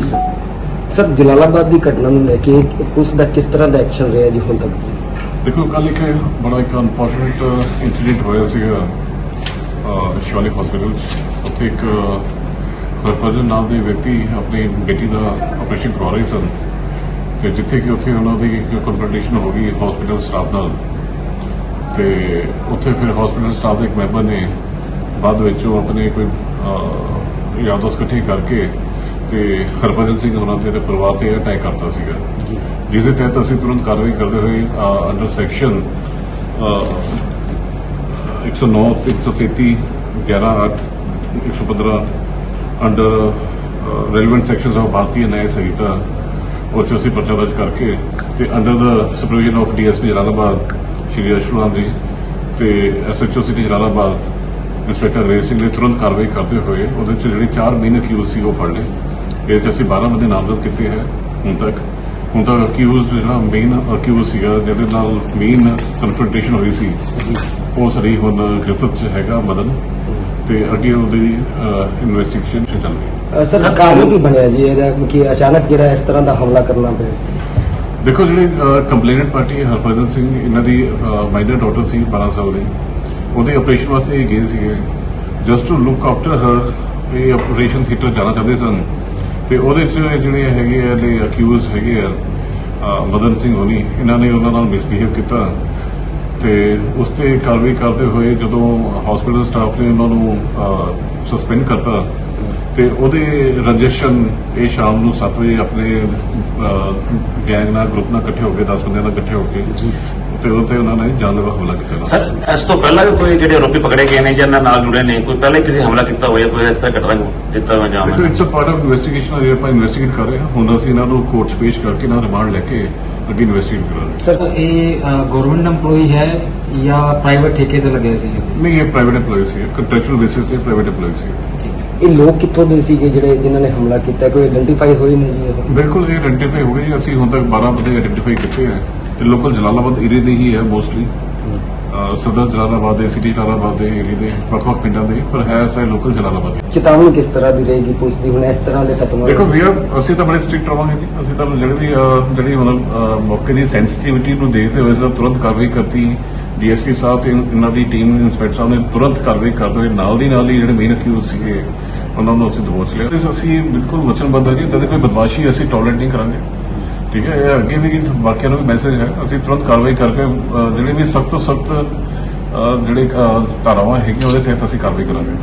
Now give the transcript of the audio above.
Sir Jalalabad ਦੀ ਘਟਨਾ ਨੂੰ ਲੈ ਕੇ ਪੁਲਿਸ ਦਾ ਕਿਸ ਤਰ੍ਹਾਂ ਦਾ ਐਕਸ਼ਨ ਰਿਹਾ ਜੀ ਹੁਣ ਤੱਕ? ਦੇਖੋ ਕੱਲ ਇੱਕ ਬੜਾ ਇੱਕ ਅਨਫੋਰਚੂਨੇਟ ਇਨਸੀਡੈਂਟ ਹੋਇਆ ਸੀਗਾ ਅਹ ਸ਼ਿਵਾਲਿਕ ਹਸਪੀਟਲ ਉੱਥੇ ਇੱਕ ਹਰਪਜਨ ਨਾਮ ਦੇ ਵਿਅਕਤੀ ਆਪਣੀ ਬੇਟੀ ਦਾ ਆਪਰੇਸ਼ਨ ਕਰਵਾ ਰਹੇ ਸਨ। ਤੇ ਜਿੱਥੇ ਕਿ ਉੱਥੇ ਉਹਨਾਂ ਦੀ ਇੱਕ ਕਨਫਰੰਟੇਸ਼ਨ ਹੋ ਗਈ ਹਸਪੀਟਲ ਸਟਾਫ ਨਾਲ। ਤੇ ਉੱਥੇ ਫਿਰ ਹਸਪੀਟਲ ਸਟਾਫ ਦੇ ਇੱਕ ਮੈਂਬਰ ਨੇ ਬਾਅਦ ਵਿੱਚ ਉਹ ਆਪਣੇ ਕੋਈ ਅਹ, ਯਾਰ ਦੋਸਤ ਇਕੱਠੇ ਕਰਕੇ ਤੇ ਹਰਭਜਨ ਸਿੰਘ ਉਹਨਾਂ ਤੇ ਪਰਿਵਾਰ ਤੇ ਅਟੈਕ ਕਰਤਾ ਸੀਗਾ। ਜਿਸ ਦੇ ਤਹਿਤ ਅਸੀਂ ਤੁਰੰਤ ਕਾਰਵਾਈ ਕਰਦੇ ਹੋਏ under section 109 133 11 8 115 under relevant sections of Bharatiya Nyaya Sanhita ਉਹ 'ਚ ਅਸੀਂ ਪਰਚਾ ਦਰਜ ਕਰਕੇ ਤੇ under the supervision of DSP Jalalabad, Shri Ashwanath ji ਤੇ ਐਸਐਚਓ ਸਿਟੀ ਜਲਾਲਾਬਾਦ ਇੰਸਪੈਕਟਰ ਰੇਸ ਸਿੰਘ ਨੇ ਤੁਰੰਤ ਕਾਰਵਾਈ ਕਰਦੇ ਹੋਏ ਉਹਦੇ 'ਚ ਜਿਹੜੇ ਚਾਰ ਮੇਨ ਅਕਿਊਜ਼ ਸੀ ਉਹ ਫੜ ਲਏ। ਇਹਦੇ 'ਚ ਅਸੀਂ 12 ਬੰਦੇ ਨਾਮਜ਼ਦ ਕੀਤੇ ਹੈ ਹੁਣ ਤੱਕ। ਹੁਣ ਤੱਕ ਅਕਿਊਜ਼ ਜਿਹੜਾ ਮੇਨ ਅਕਿਊਜ਼ ਸੀਗਾ ਜਿਹਦੇ ਨਾਲ ਮੇਨ ਕਨਫਰੰਟੇਸ਼ਨ ਹੋਈ ਸੀ ਉਹ ਸਰੀ ਹੁਣ ਗ੍ਰਿਫਤ 'ਚ ਹੈਗਾ ਮਦਨ ਤੇ ਅੱਗੇ ਉਹਦੀ ਇਨਵੈਸਟੀਗੇਸ਼ਨ ਚੱਲ ਰਹੀ ਹੈ। ਅ, ਸਰ ਕਾਰਨ ਕੀ ਬਣਿਆ ਜੀ? ਇਹਦਾ ਕਿ ਅਚਾਨਕ ਜਿਹੜਾ ਇਸ ਤਰ੍ਹਾਂ ਦਾ ਹਮਲਾ ਕਰਨਾ ਪਿਆ। ਦੇਖੋ ਜਿਹੜੇ ਕੰਪਲੇਨੈਂਟ ਪਾਰਟੀ ਹੈ ਹਰਭਜਨ ਸਿੰਘ ਇਹਨਾਂ ਦੀ ਮਾਈਨਰ ਡਾਟਰ ਸੀ 12 ਸਾਲ ਦੀ। ਉਹਦੇ ਆਪਰੇਸ਼ਨ ਵਾਸਤੇ ਇਹ ਗਏ ਸੀਗੇ। ਜਸਟ ਟੂ ਲੁੱਕ ਆਫਟਰ ਹਰ ਇਹ ਆਪਰੇਸ਼ਨ ਥੀਏਟਰ ਜਾਣਾ ਚਾਹੁੰਦੇ ਸਨ। ਤੇ ਉਹਦੇ ਚ ਜਿਹੜੇ ਹੈਗੇ ਆ ਦੇ ਅਕਿਊਜ਼ ਹੈਗੇ ਆ ਮਦਨ ਸਿੰਘ ਹੋਣੀ, ਇਹਨਾਂ ਨੇ ਉਹਨਾਂ ਨਾਲ ਮਿਸਬੀਹੇਵ ਕੀਤਾ। ਤੇ ਉਸ ਤੇ ਕਾਰਵਾਈ ਕਰਦੇ ਹੋਏ ਜਦੋਂ ਹਸਪੀਟਲ ਸਟਾਫ ਨੇ ਉਹਨਾਂ ਨੂੰ ਸਸਪੈਂਡ ਕਰਤਾ, ਤੇ ਉਹਦੇ ਰਜਿਸਟ੍ਰੇਸ਼ਨ ਇਹ ਸ਼ਾਮ ਨੂੰ 7 ਵਜੇ ਆਪਣੇ ਗੈਂਗ ਨਾਲ ਗਰੁੱਪ ਨਾਲ ਇਕੱਠੇ ਹੋ ਕੇ 10 ਬੰਦਿਆਂ ਨਾਲ ਇਕੱਠੇ ਹੋ ਕੇ ਤੇ ਉਹ ਤੇ ਉਹਨਾਂ ਨੇ ਜਾਨਲੇਵਾ ਹਮਲਾ ਕੀਤਾ ਸਰ ਇਸ ਤੋਂ ਪਹਿਲਾਂ ਵੀ ਕੋਈ ਜਿਹੜੇ ਆਰੋਪੀ ਪਕੜੇ ਗਏ ਨੇ ਜਾਂ ਇਹਨਾਂ ਨਾਲ ਜੁੜੇ ਨੇ ਕੋਈ ਪਹਿਲਾਂ ਹੀ ਕਿਸੇ ਹਮਲਾ ਕੀਤਾ ਹੋਇਆ ਕੋਈ ਇਸ ਤਰ੍ਹਾਂ ਘਟਨਾ ਦਿੱਤਾ ਹੋਇਆ ਜਾਂ ਦੇਖੋ it's a part of investigation ਆਪਾਂ ਇਨਵੈਸਟੀਗੇਟ ਕਰ ਰਹੇ ਹਾਂ। ਹੁਣ ਅਸੀਂ ਇਹਨਾਂ ਨੂੰ ਕੋਰਟ 'ਚ ਪੇਸ਼ ਕਰਕੇ ਇਹਨਾਂ ਰਿਮਾਂਡ ਲੈ ਕੇ ਅੱਗੇ ਇਨਵੈਸਟੀਗੇਟ ਕਰਾਂਗੇ ਸਰ ਇਹ ਗਵਰਨਮੈਂਟ EMPLOYE ਹੈ ਜਾਂ ਪ੍ਰਾਈਵੇਟ ਠੇਕੇ ਤੇ ਲੱਗੇ ਸੀ? ਨਹੀਂ ਇਹ ਪ੍ਰਾਈਵੇਟ EMPLOYE ਸੀ। ਕੰਟਰੈਕਚੁਅਲ ਬੇਸਿਸ ਤੇ ਪ੍ਰਾਈਵੇਟ EMPLOYE ਸੀ। ਇਹ ਲੋਕ ਕਿੱਥੋਂ ਦੇ ਸੀਗੇ ਜਿਹੜੇ ਜਿਨ੍ਹਾਂ ਨੇ ਹਮਲਾ ਕੀਤਾ? ਕੋਈ ਆਇਡੈਂਟੀਫਾਈ ਹੋਏ ਨੇ ਜੀ ਇਹ? ਬਿਲਕੁਲ ਇਹ ਆਇਡੈਂਟੀਫਾਈ ਹੋ ਗਏ ਅਸੀਂ ਹੁਣ ਤੱਕ 12 ਬੰਦੇ ਆਇਡੈਂਟੀਫਾਈ ਕੀਤੇ ਹੈ ਤੇ ਲੋਕਲ ਜਲਾਲਾਬਾਦ ਏਰੀਆ ਦੇ ਹੀ ਹੈ ਮੋਸਟਲੀ ਸਦਰ ਜਲਾਲਾਬਾਦ ਦੇ ਸਿਟੀ ਜਲਾਲਾਬਾਦ ਦੇ ਏਰੀਆ ਦੇ ਵੱਖ-ਵੱਖ ਪਿੰਡਾਂ ਦੇ ਪਰ ਹੈ ਸਾਰੇ ਲੋਕਲ ਜਲਾਲਾਬਾਦ ਦੇ। ਚੇਤਾਵਨੀ ਕਿਸ ਤਰ੍ਹਾਂ ਦੀ ਰਹੇਗੀ ਪੁਲਿਸ ਦੀ? ਹੁਣ ਇਸ ਤਰ੍ਹਾਂ ਦੇ ਖਤਮ ਦੇਖੋ ਵੀ ਅਸੀਂ ਤਾਂ ਬੜੇ ਸਟ੍ਰਿਕਟ ਰਵਾਂਗੇ ਜੀ। ਅਸੀਂ ਤਾਂ ਜਿਹੜੀ ਵੀ ਜਿਹੜੀ ਅਹ, ਮੌਕੇ ਦੀ ਸੈਂਸਿਟੀਵਿਟੀ ਨੂੰ ਦੇਖਦੇ ਹੋਏ ਸਰ ਤੁਰੰਤ ਕਾਰਵਾਈ ਕਰਤੀ। ਡੀਐਸਪੀ ਸਾਹਿਬ ਤੇ ਇਹਨਾਂ ਦੀ ਟੀਮ ਇੰਸਪੈਕਟਰ ਸਾਹਿਬ ਨੇ ਤੁਰੰਤ ਕਾਰਵਾਈ ਕਰਦੇ ਹੋਏ ਨਾਲ ਦੀ ਨਾਲ ਹੀ ਜਿਹੜੇ ਮੇਨ ਅਕਿਊਜ਼ ਸੀਗੇ ਉਹਨਾਂ ਨੂੰ ਅਸੀਂ ਦਬੋਚ ਲਿਆ। ਅਸੀਂ ਬਿਲਕੁਲ ਵਚਨਬੱਧ ਹਾਂ ਜੀ। ਕਦੇ ਕੋਈ ਬਦਮਾਸ਼ੀ ਅਸੀਂ ਟੋਲਰੇਟ ਨਹੀਂ ਕਰਾਂਗੇ। ਠੀਕ ਹੈ, ਇਹ ਅੱਗੇ ਵੀ ਬਾਕੀਆਂ ਨੂੰ ਵੀ ਮੈਸੇਜ ਹੈ। ਅਸੀਂ ਤੁਰੰਤ ਕਾਰਵਾਈ ਕਰਕੇ ਜਿਹੜੇ ਵੀ ਸਖਤ ਤੋਂ ਸਖਤ ਜਿਹੜੇ ਧਾਰਾਵਾਂ ਹੈਗੀਆਂ ਉਹਦੇ ਤਹਿਤ ਅਸੀਂ ਕਾਰਵਾਈ ਕਰਾਂਗੇ।